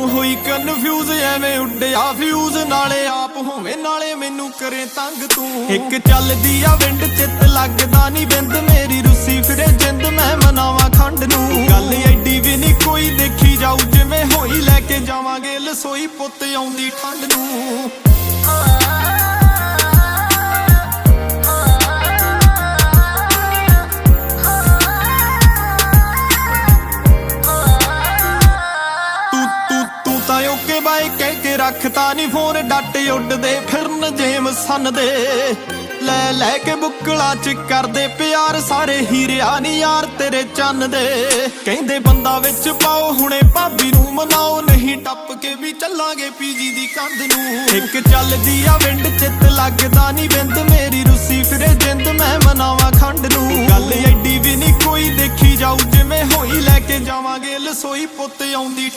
ਨੂੰ ਹੋਈ ਕਨਫਿਊਜ਼ ਐਵੇਂ ਉੱਡਿਆ ਫਿਊਜ਼ ਨਾਲੇ ਆਪ ਹੋਵੇਂ, ਨਾਲੇ ਮੈਨੂੰ ਕਰੇ ਤੰਗ ਤੂੰ। ਇੱਕ ਚੱਲਦੀ ਆ ਵਿੰਡ, ਚਿੱਤ ਲੱਗਦਾ ਨਹੀਂ ਬਿੰਦ। ਮੇਰੀ ਰੁੱਸੀ ਫਿਰੇ ਜਿੰਦ, ਮੈਂ ਮਨਾਵਾਂ ਖੰਡ ਨੂੰ। ਗੱਲ ਐਡੀ ਵੀ ਨਹੀਂ ਕੋਈ ਦੇਖੀ ਜਾਊ, ਜਿਵੇਂ ਹੋਈ ਲੈ ਕੇ ਜਾਵਾਂਗੇ। ਲਸੋਈ ਪੁੱਤ ਆਉਂਦੀ ਠੰਡ ਨੂੰ। ਬਾਈ ਕਹਿ ਕੇ ਰੱਖਤਾ ਨਹੀਂ ਫੋਨ, ਡੱਟ ਉੱਡਦੇ ਫਿਰਨ ਜੇਮ ਸੰਨ ਦੇ। ਲੈ ਲੈ ਕੇ ਬੁੱਕਲਾ ਚ ਕਰਦੇ ਪਿਆਰ, ਸਾਰੇ ਹੀਰਿਆ ਨੀ ਯਾਰ ਤੇਰੇ ਚੰਨ ਦੇ। ਕਹਿੰਦੇ ਬੰਦਾ ਵਿੱਚ ਪਾਓ, ਹੁਣੇ ਭਾਬੀ ਨੂੰ ਮਨਾਓ, ਨਹੀਂ ਟੱਪ ਕੇ ਵੀ ਚੱਲਾਂਗੇ ਪੀਜੀ ਦੀ ਕੰਧ ਨੂੰ। ਇੱਕ ਚੱਲਦੀ ਆ ਵਿੰਡ ਚਿੱਤ ਲੱਗਦਾ ਨਹੀਂ ਬਿੰਦ, ਮੇਰੀ ਰੁੱਸੀ ਫਿਰੇ ਜਿੰਦ, ਮੈਂ ਮਨਾਵਾਂ ਖੰਡ ਨੂੰ। ਗੱਲ ਐਡੀ ਵੀ ਨਹੀਂ ਕੋਈ ਦੇਖੀ ਜਾਊ, ਜਿਵੇਂ ਹੋਈ ਲੈ ਕੇ ਜਾਵਾਂਗੇ, ਲਸੋਈ ਪੁੱਤ ਆਉਂਦੀ